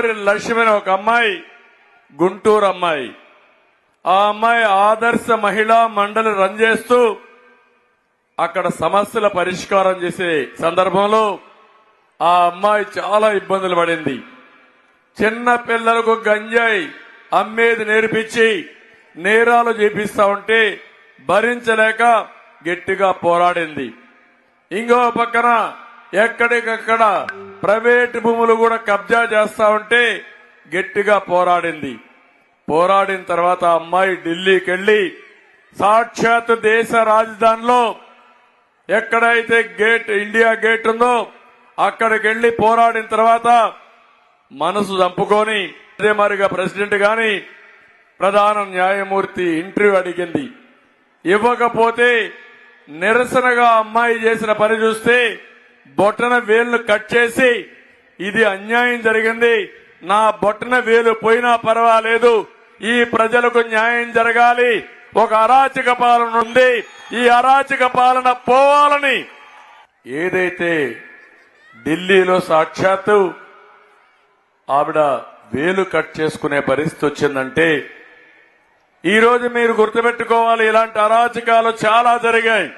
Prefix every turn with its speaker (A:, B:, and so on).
A: నంబూరి లక్ష్మి ఒక అమ్మాయి గుంటూరు అమ్మాయి. ఆ అమ్మాయి ఆదర్శ మహిళా మండలి రన్ చేస్తూ అక్కడ సమస్యల పరిష్కారం చేసే సందర్భంలో ఆ అమ్మాయి చాలా ఇబ్బందులు పడింది. చిన్న పిల్లలకు గంజాయి అమ్మేది నేర్పించి నేరాలు చేపిస్తా ఉంటే భరించలేక గట్టిగా పోరాడింది. ఇంకో పక్కన ఎక్కడికక్కడ ప్రైవేట్ భూములు కూడా కబ్జా చేస్తా ఉంటే గట్టిగా పోరాడింది. పోరాడిన తర్వాత అమ్మాయి ఢిల్లీకి వెళ్ళి సాక్షాత్ దేశ రాజధానిలో ఎక్కడైతే గేట్ ఇండియా గేట్ ఉందో అక్కడికి వెళ్ళి పోరాడిన తర్వాత మనసు చంపుకొని అదే మరిగా ప్రెసిడెంట్ గాని ప్రధాన న్యాయమూర్తి ఇంటర్వ్యూ అడిగింది. ఇవ్వకపోతే నిరసనగా అమ్మాయి చేసిన పని చూస్తే బొట్టన వేలును కట్ చేసి ఇది అన్యాయం జరిగింది. నా బొట్టన వేలు పోయినా పర్వాలేదు. ఈ ప్రజలకు న్యాయం జరగాలి. ఒక అరాచక పాలన ఉంది. ఈ అరాచక పాలన పోవాలని. ఏదైతే ఢిల్లీలో సాక్షాత్తు ఆవిడ వేలు కట్ చేసుకునే పరిస్థితి వచ్చిందంటే ఈరోజు మీరు గుర్తుపెట్టుకోవాలి ఇలాంటి అరాచకాలు చాలా జరిగాయి.